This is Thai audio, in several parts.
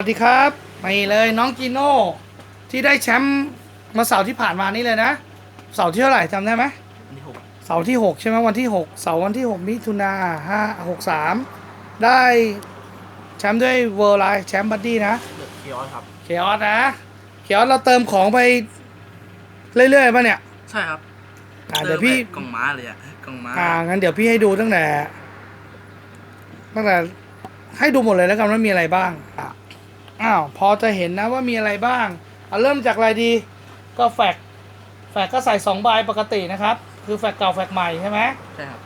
สวัสดีครับนี่เลยน้องจีโน่ที่ได้แชมป์มาเสาร์ที่ผ่านมานี่เลยนะ เสาร์ที่เท่าไหร่จำได้ไหมอันที่หกเสาร์ที่6ใช่ไหมวันที่6เสาร์วันที่6มิถุนาห้าหกสามได้แชมป์ด้วยเวอร์ไลแชมป์บัดดี้นะเลือกเคียร์ครับเขียอสนะเขียอสเราเติมของไปเรื่อยๆป่ะเนี่ย ใช่ครับอ่าเดี๋ยวพี่ริ่มแบบกล่องม้าเลยอะกล่องม้าอ่างั้นเดี๋ยวพี่ให้ดูตั้งแต่ตั้งแต่ให้ดูหมดเลยแล้วกันว่ามีอะไรบ้างอะ อ้าวพอจะเห็นนะว่ามีอะไรบ้างเอาเริ่มจากอะไรดี ก็แฟกแฟกก็ใส่สองใบปกตินะครับ คือแฟกเก่าแฟกใหม่ใช่ไหมใช่ครับ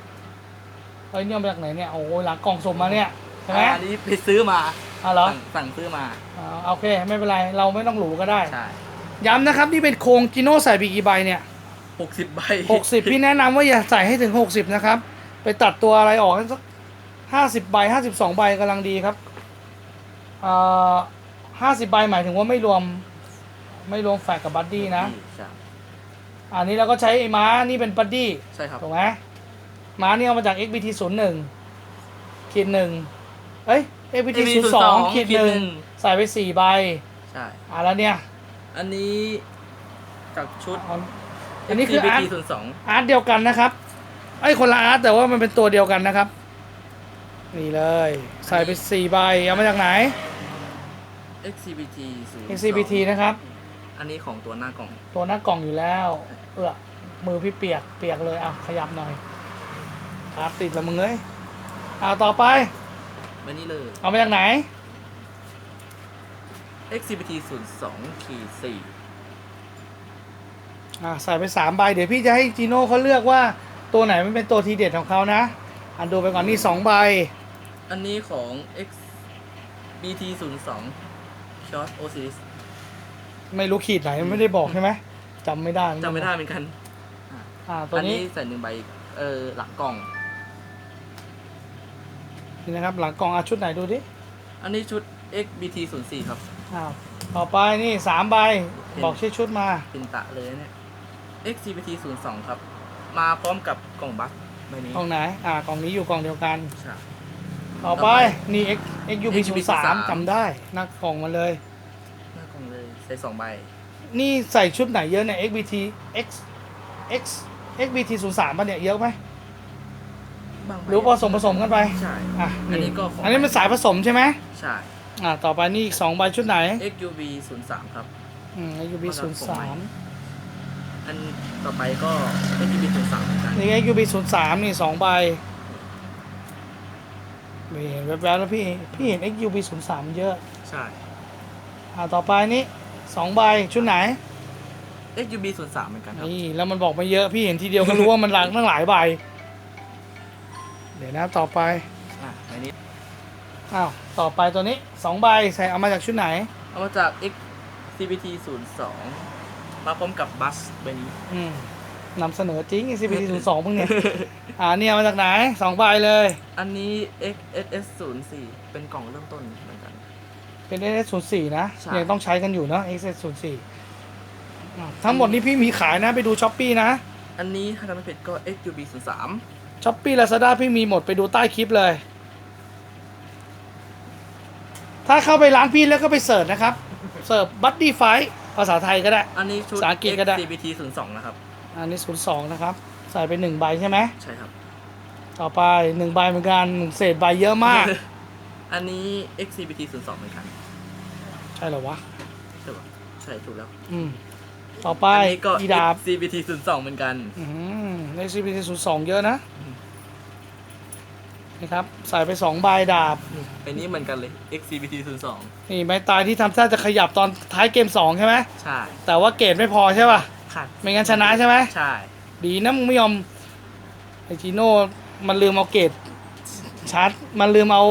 เอ้ยเนี่ยมาจากไหนเนี่ยโอ้ยหลังกล่องสุ่มมาเนี่ยใช่ไหมอันนี้ไปซื้อมาอ้าวเหรอสั่งสั่งซื้อมาอ่าโอเคไม่เป็นไรเราไม่ต้องหรูก็ได้ใช่ย้ำนะครับนี่เป็นโครงจิโน่ใส่ไปกี่ใบเนี่ยหกสิบใบหกสิบพี่แนะนำว่าอย่าใส่ให้ถึงหกสิบนะครับ ไปตัดตัวอะไรออกให้สักห้าสิบใบห้าสิบสองใบกำลังดีครับ ห้าสิบใบหมายถึงว่าไม่รวม ไม่รวมแฟกกับบัดดี้นะ ใช่อันนี้เราก็ใช้ไอ้ม้านี่เป็นบัดดี้ใช่ครับ ถูกไหมม้านี่เอามาจาก XBT 0 1ขีดหนึ่งเอ้ย XBT 0 2ขีดหนึ่งใส่ไปสี่ใบใช่ อะแล้วเนี่ยอันนี้จากชุด เอา อันนี้คืออาร์ตศูนย์สองอาร์ตเดียวกันนะครับไอ้ยคนละอาร์ตแต่ว่ามันเป็นตัวเดียวกันนะครับ นี่เลย ใส่ไปสี่ใบเอามาจากไหน XCBT ศูนย์ XCBT นะครับ อันนี้ของตัวหน้ากล่อง ตัวหน้ากล่องอยู่แล้ว เอื้อมือพี่เปียกเปียกเลยอะขยับหน่อย ครับติดแล้วมึงเอ้ยอ่าต่อไปใบนี้เลย เอามาจากไหน XCBT ศูนย์สองขีดสี่อ่าใส่ไปสามใบ เดี๋ยวพี่จะให้จีโน่เขาเลือกว่าตัวไหนมันเป็นตัวทีเด็ดของเขานะ อันดูไปก่อนนี่สองใบ อันนี้ของ XBT ศูนย์สอง Short Osiris ไม่รู้ขีดไหนไม่ได้บอกใช่ไหมจำไม่ได้จำไม่ได้เหมือนกันอ่าตัวอันนี้นี้ใส่หนึ่งใบเออหลังกล่อง นี่นะครับ หลังกล่องอาชุดไหนดูดิอันนี้ชุด XBT 0 4ครับ อ้าวต่อไปนี่สามใบเห็นบอกชื่อชุดมาเป็นตะเลยเนี่ย XCBT 0 2ครับ มาพร้อมกับกล่องบัคใบนี้กล่องไหน อ่ากล่องนี้อยู่กล่องเดียวกัน ใช่ ต่อไปต่อไปนี่ X XUB 0 3จำได้หนักกล่องมาเลย หน้ากล่องเลยใส่สองใบ นี่ใส่ชุดไหนเยอะเนี่ย XBT X X XBT 0 3ป่ะเนี่ยเยอะไหมบางใบหรือผสมผสมกันไปใช่อะอันนี้ก็ของอันนี้มันสายผสมใช่ไหมใช่อ่าต่อไปนี่อีกสองใบชุดไหน XUV 0 3ครับอืม XUB 0อันต่อไปก็ XUV 0 3เหมือนกัน3นี่ XUB 0 3นี่สองใบไม่เห็นแวบๆแล้วพี่พี่เห็น XUB 0 3เยอะ ใช่ อ่าต่อไปนี่สองใบชุดไหน XUV 0 3เหมือนกันครับ นี่แล้วมันบอกมาเยอะพี่เห็นทีเดียวก็รู้ว่ามันหลังตั้งหลายใบ เดี๋ยวนะต่อไป อะใบนี้ อ้าว ต่อไปตัวนี้สองใบใส่เอามาจากชุดไหน เอามาจาก XCBT 0 2มาพร้อมกับบัสใบนี้ อืม นำเสนอจริง CPT 0 2พวกเนี้ยอ่าเนี่ยเอามาจากไหนสองใบเลย อันนี้ XSS 0 4เป็นกล่องเริ่มต้นเหมือนกัน เป็น SS 0 4นะ ใช่ ยังต้องใช้กันอยู่เนาะ SS 0 4อ่าทั้งหมดนี้พี่มีขายนะไปดูช้อปปีนะอันนี้ถ้าจำไม่ผิดก็ XUB 0 3ช้อปปี้ลาซาด้าพี่มีหมดไปดูใต้คลิปเลย ถ้าเข้าไปร้านพี่แล้วก็ไปเสิร์ชนะครับ เสิร์ฟบัตตี้ไฟภาษาไทยก็ได้ อันนี้ชุด ภาษาอังกฤษก็ได้ XCBT 0 2นะครับ อันนี้0 2นะครับ ใส่ไปหนึ่งใบใช่ไหม ใช่ครับ ต่อไปหนึ่งใบเหมือนกันหนึ่งเศษใบเยอะมาก อันนี้ XCBT 0 2เหมือนกันใช่เหรอวะ ใช่ปะใช่ถูกแล้วอืม ต่อไปอันนี้ก็ อีดาบ XCBT 0 2เหมือนกัน อืมใน CPT 0 2เยอะนะนะครับใส่ไปสองใบดาบนี่อันนี้เหมือนกันเลย XCBT 0 2นี่ไม้ตายที่ทำท่าจะขยับตอนท้ายเกม2ใช่ไหม ใช่ แต่ว่าเกรดไม่พอใช่ป่ะ ขาดไม่งั้นชนะใช่ไหมใช่ ดีนะมึงไม่ยอมไอจีโน่มันลืมเอาเกรดชาร์จมันลืมเอา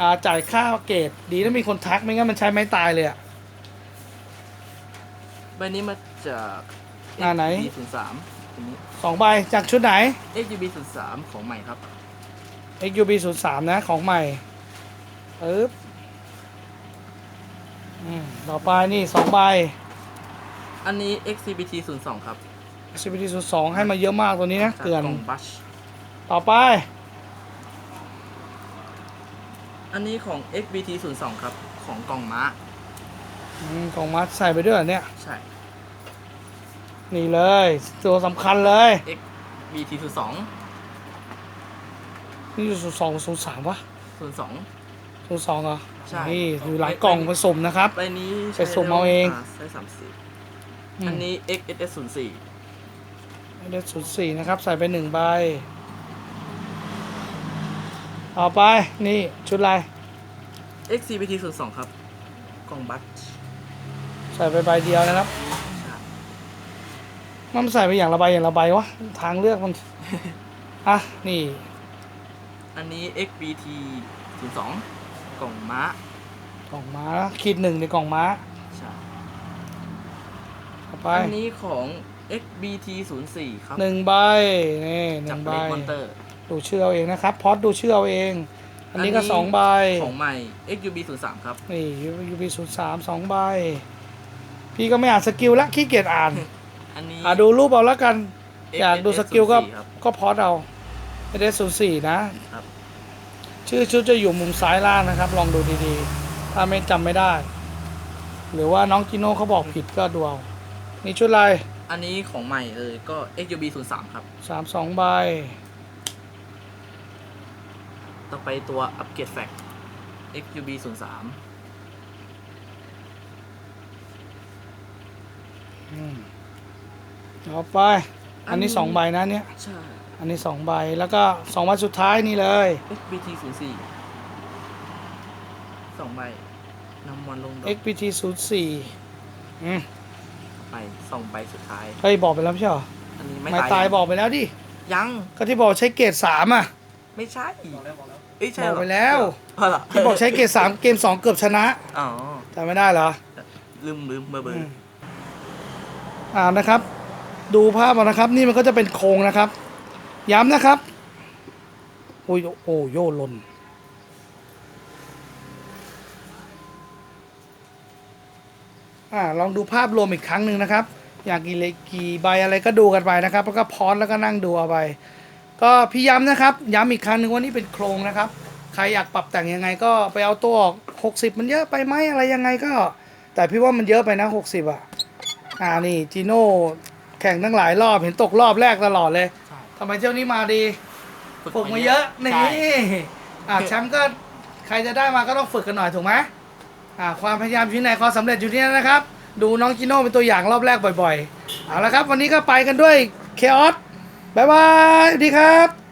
อ่าจ่ายค่าเกรดดีนะมีคนทักไม่งั้นมันใช้ไม้ตายเลยอะ ใบนี้มาจากอ่าไหน XUB 0 3อันนี้ สองใบจากชุดไหน XUB 0 3ของใหม่ครับ XUB 0 3นะของใหม่ปึ๊บอืมต่อไปนี่สองใบ อันนี้ XCBT 0 2ครับ CPT 0 2ให้มาเยอะมากตัวนี้นะ จากเกลือน กล่องบัชต่อไป อันนี้ของ XBT 0 2ครับ ของกล่องม้า อืมกล่องมัดใส่ไปด้วยเหรอเนี่ย ใช่ นี่เลย ตัวสำคัญเลย X BT ศูนย์สองนี่อยู่สองศูนย์สามวะศูนย์สองศูนย์สองเหรอใช่ นี่อยู่หลังกล่องผสมนะครับ ใบนี้ไปสุ่มเอาเอง ใช้สามสิบม อันนี้ XSS ศูนย์สี่เดศูนย์สี่นะครับ ใส่ไปหนึ่งใบเอาไปนี่ชุดอะไร XCBT ศูนย์สองครับ กล่องบัตใส่ไปใบเดียวนะครับใช่มันใส่ไปอย่างละใบอย่างละใบวะทางเลือกมัน อะนี่อันนี้ XBT ศูนย์สองกล่องม้ากล่องม้าขีดหนึ่งในกล่องม้า ใช่เอา ไปอันนี้ของ XBT ศูนย์สี่ครับหนึ่งใบนี่หจากนึ่งใบเล็กมอนเตอร์ ดูชื่อเอาเองนะครับ พอดดูชื่อเอาเอง อันนี้ก็อันนี้ สองใบของใหม่ XUB ศูนย์สามครับ นี่ยูบีศูนย์สามสองใบ พี่ก็ไม่อ่านสกิลละขี้เกียจอ่าน อันนี้ อ่าดูรูปเอาแล้วกันอยากดูสกิลก็ครับก็พอดเอาเอเดศูนย์สี่นะครับ ชื่อชุดจะอยู่มุมซ้ายล่างนะครับ ลองดูดีๆ ถ้าไม่จำไม่ได้ หรือว่าน้องจิโน่เขาบอกผิดก็ดูเอา นี่ชุดอะไรอันนี้ของใหม่เลยก็ XUB ศูนย์สามครับ สามสองใบต่อไปตัวอัปเกรดแฟก XUB ศูนย์สามอืมเอาไป อันนี้สองใบนะเนี่ย ใช่ อันนี้สองใบแล้วก็สองใบสุดท้ายนี่เลย XBT ศูนย์สี่สองใบนำวันลงดอก XPT ศูนย์สี่อืม ไปสองใบสุดท้าย เฮ้ย บอกไปแล้วไม่ใช่เหรออันนี้ไม่ไม่ตายยังบอกไปแล้วดิ ยังก็ที่บอกใช้เกรดสามอะ ไม่ใช่เอ้ยใช่บอกเหรไปแล้ว เออเหรอที่บอกใช้เกรดสามเกมสองเกือบชนะอ๋อจำไม่ได้เหรอ ลืมลืมเบอร์เบอร์อ่านะครับ ดูภาพเอานะครับ นี่มันก็จะเป็นโครงนะครับ ย้ำนะครับ โอ้ยโอ้โยหลน อ่าลองดูภาพรวมอีกครั้งหนึ่งนะครับ อยากกี่เลกี่ใบอะไรก็ดูกันไปนะครับ แล้วก็พอสแล้วก็นั่งดูเอาไป ก็พี่ย้ำนะครับ ย้ำอีกครั้งหนึ่งว่านี่เป็นโครงนะครับ ใครอยากปรับแต่งยังไงก็ไปเอาตัวออก60 มันเยอะไปไหมอะไรยังไงก็ แต่พี่ว่ามันเยอะไปนะ60อะอ่านี่จีโน่แข่งตั้งหลายรอบเห็นตกรอบแรกตลอดเลยใช่ ทำไมเที่ยวนี้มาดีฝึกมาเยอะนี่ใช่ อ่าแชมป์ก็ใครจะได้มาก็ต้องฝึกกันหน่อยถูกไหม อ่าความพยายามอยู่ที่ไหนความสำเร็จอยู่ที่นั่นนะครับ ดูน้องจิโน่เป็นตัวอย่างรอบแรกบ่อยๆ เอาละครับ วันนี้ก็ไปกันด้วยเคออสบายบายสวัสดีครับ